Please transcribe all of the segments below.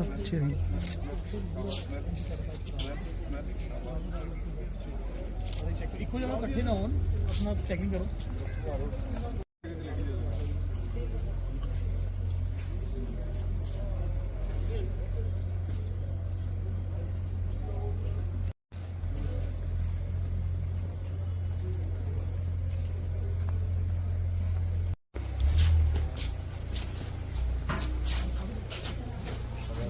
ਅੱਛਾ ਇੱਕੋ ਜਗ੍ਹਾ ਇਕੱਠੇ ਨਾ ਹੋਣ ਆਪਣਾ ਚੈਕਿੰਗ ਕਰੋ।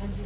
ਨਾਨਕ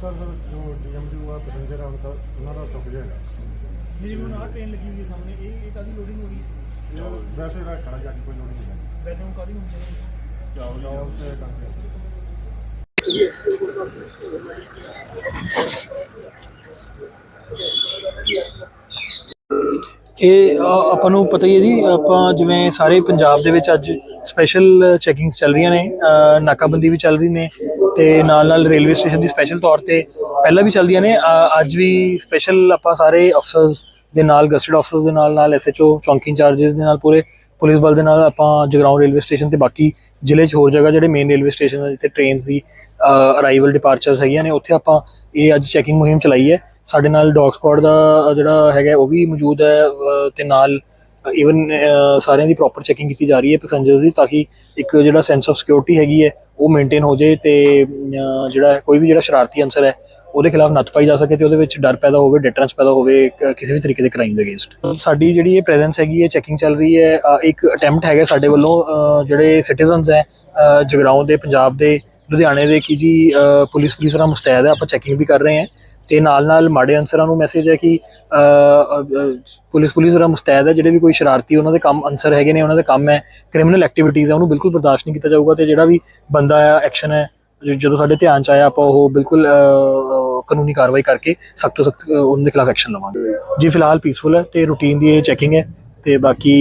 ਸਰ ਜੋ ਡੀਐਮਡੀ ਆ ਪੈਸੇਂਜਰ ਆ ਉਨ੍ਹਾਂ ਉਹਨਾਂ ਦਾ ਸਟਾਪ ਜਾਏਗਾ ਮੇਰੀ ਹੁਣ ਆਹ ਟ੍ਰੇਨ ਲੱਗੀ ਹੋਈ ਹੈ ਸਾਹਮਣੇ ਇਹ ਇਹ ਕਾਦੀ ਲੋਡਿੰਗ ਹੋ ਗਈ ਵੈਸੇ ਇਹਦਾ ਖੜਾ ਜਾ ਕੇ ਕੋਈ ਲੋੜ ਨਹੀਂ ਹੈ ਵੈਸੇ ਹੁਣ ਕਾਦੀ ਹੁੰਦੀ ਹੈ? ਜਾਓ ਜਾਓ ਤੇ ਕਰਕੇ ਇਹ ਅ, ਆਪਾਂ ਨੂੰ ਪਤਾ ਹੀ ਹੈ ਜੀ ਆਪਾਂ ਜਿਵੇਂ ਸਾਰੇ ਪੰਜਾਬ ਦੇ ਵਿੱਚ ਅੱਜ ਸਪੈਸ਼ਲ ਚੈਕਿੰਗਸ ਚੱਲ ਰਹੀਆਂ ਨੇ ਅ, ਨਾਕਾਬੰਦੀ ਵੀ ਚੱਲ ਰਹੀ ਨੇ ਤੇ ਨਾਲ ਨਾਲ ਰੇਲਵੇ ਸਟੇਸ਼ਨ ਦੀ ਸਪੈਸ਼ਲ ਤੌਰ ਤੇ ਪਹਿਲਾਂ ਵੀ ਚੱਲਦੀਆਂ ਨੇ। ਅ, ਅੱਜ ਵੀ ਸਪੈਸ਼ਲ ਆਪਾਂ ਸਾਰੇ ਅਫਸਰਸ ਦੇ ਨਾਲ ਗਸਟਡ ਅਫਸਰਸ ਦੇ ਨਾਲ ਨਾਲ ਐਸਐਚਓ ਚੌਂਕੀ ਇੰਚਾਰजेस ਦੇ ਨਾਲ ਪੂਰੇ ਪੁਲਿਸ ਬਲ ਦੇ ਨਾਲ ਆਪਾਂ ਜਗਰਾਉਂ ਰੇਲਵੇ ਸਟੇਸ਼ਨ ਤੇ ਬਾਕੀ ਜ਼ਿਲ੍ਹੇ 'ਚ ਹੋਰ ਜਗ੍ਹਾ ਜਿਹੜੇ ਮੇਨ ਰੇਲਵੇ ਸਟੇਸ਼ਨ ਆ ਜਿੱਥੇ ਟ੍ਰੇਨਸ ਦੀ ਅਰਾਈਵਲ ਡਿਪਾਰਚਰਸ ਹੈਗੀਆਂ ਨੇ ਉੱਥੇ ਆਪਾਂ ਇਹ ਅੱਜ ਚੈਕਿੰਗ ਮੁਹਿੰਮ ਚਲਾਈ ਹੈ। ਸਾਡੇ ਨਾਲ ਡੌਗ ਸਕੁਆਡ ਦਾ ਜਿਹੜਾ ਹੈਗਾ ਉਹ ਵੀ ਮੌਜੂਦ ਹੈ ਅ, ਤੇ ਨਾਲ ਇਵਨ ਸਾਰਿਆਂ ਦੀ ਪ੍ਰੋਪਰ ਚੈਕਿੰਗ ਕੀਤੀ ਜਾ ਰਹੀ ਹੈ ਪੈਸੇਂਜਰਸ ਦੀ ਤਾਂ ਕਿ ਇੱਕ ਜਿਹੜਾ ਸੈਂਸ ਆਫ ਸਿਕਿਉਰਿਟੀ ਹੈਗੀ ਹੈ ਉਹ ਮੇਨਟੇਨ ਹੋ ਜਾਏ ਤੇ ਜਿਹੜਾ ਕੋਈ ਵੀ ਜਿਹੜਾ ਸ਼ਰਾਰਤੀ ਅੰਸਰ ਹੈ ਉਹਦੇ ਖਿਲਾਫ ਨੱਥ ਪਾਈ ਜਾ ਸਕੇ ਤੇ ਉਹਦੇ ਵਿੱਚ ਡਰ ਪੈਦਾ ਹੋਵੇ ਡਿਟਰੈਂਸ ਪੈਦਾ ਹੋਵੇ ਕਿਸੇ ਵੀ ਤਰੀਕੇ ਦੇ ਕ੍ਰਾਈਮ ਦੇ ਅਗੇਂਸਟ ਸਾਡੀ ਜਿਹੜੀ ਇਹ ਪ੍ਰੈਜ਼ੈਂਸ ਹੈਗੀ ਹੈ ਚੈਕਿੰਗ ਚੱਲ ਰਹੀ ਹੈ ਇੱਕ ਅਟੈਂਪਟ ਹੈਗਾ ਸਾਡੇ ਵੱਲੋਂ ਜਿਹੜੇ ਸਿਟੀਜ਼ਨਸ ਹੈ ਅ, ਜਗਰਾਉਂ ਦੇ ਪੰਜਾਬ ਦੇ ਲੁਧਿਆਣੇ ਦੇ ਕਿ ਜੀ ਪੁਲਿਸ ਪੁਲਿਸ ਨਾਲ ਮੁਸਤੈਦ ਹੈ, ਆਪਾਂ ਚੈਕਿੰਗ ਵੀ ਕਰ ਰਹੇ ਹਾਂ। ਤੇ ਨਾਲ ਨਾਲ ਮਾੜੇ ਅਨਸਰਾਂ ਨੂੰ ਮੈਸੇਜ ਹੈ ਕਿ ਪੁਲਿਸ ਪੁਲਿਸ ਨਾਲ ਮੁਸਤੈਦ ਹੈ, ਜਿਹੜੇ ਵੀ ਕੋਈ ਸ਼ਰਾਰਤੀ ਉਹਨਾਂ ਦੇ ਕੰਮ ਅਨਸਰ ਹੈਗੇ ਨੇ, ਉਹਨਾਂ ਦੇ ਕੰਮ ਹੈ ਕ੍ਰਿਮੀਨਲ ਐਕਟੀਵਿਟੀਜ਼ ਹੈ, ਉਹਨੂੰ ਬਿਲਕੁਲ ਬਰਦਾਸ਼ਤ ਨਹੀਂ ਕੀਤਾ ਜਾਊਗਾ ਤੇ ਜਿਹੜਾ ਵੀ ਬੰਦਾ ਆ ਐਕਸ਼ਨ ਹੈ ਜਦੋਂ ਸਾਡੇ ਧਿਆਨ ਚ ਆਇਆ, ਆਪਾਂ ਉਹ ਬਿਲਕੁਲ ਕਾਨੂੰਨੀ ਕਾਰਵਾਈ ਕਰਕੇ ਸਖਤ ਤੋਂ ਸਖਤ ਉਹਨਾਂ ਦੇ ਖਿਲਾਫ ਐਕਸ਼ਨ ਲਵਾਂਗੇ। ਜੀ, ਫਿਲਹਾਲ ਪੀਸਫੁਲ ਹੈ ਤੇ ਰੂਟੀਨ ਦੀ ਇਹ ਚੈਕਿੰਗ ਹੈ। ਤੇ ਬਾਕੀ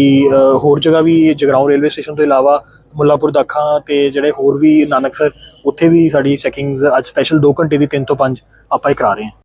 ਹੋਰ ਜਗ੍ਹਾ ਵੀ ਜਗਰਾਉਂ ਰੇਲਵੇ ਸਟੇਸ਼ਨ ਤੋਂ ਇਲਾਵਾ ਮੁੱਲਾਪੁਰ ਦਾਖਾਂ ਤੇ ਜਿਹੜੇ ਹੋਰ ਵੀ ਨਾਨਕਸਰ, ਉੱਥੇ ਵੀ ਸਾਡੀ ਚੈਕਿੰਗਸ ਅੱਜ ਸਪੈਸ਼ਲ 2 ਘੰਟੇ ਦੀ 3 ਤੋਂ 5 ਆਪਾਂ ਹੀ ਕਰਾ ਰਹੇ ਹਾਂ।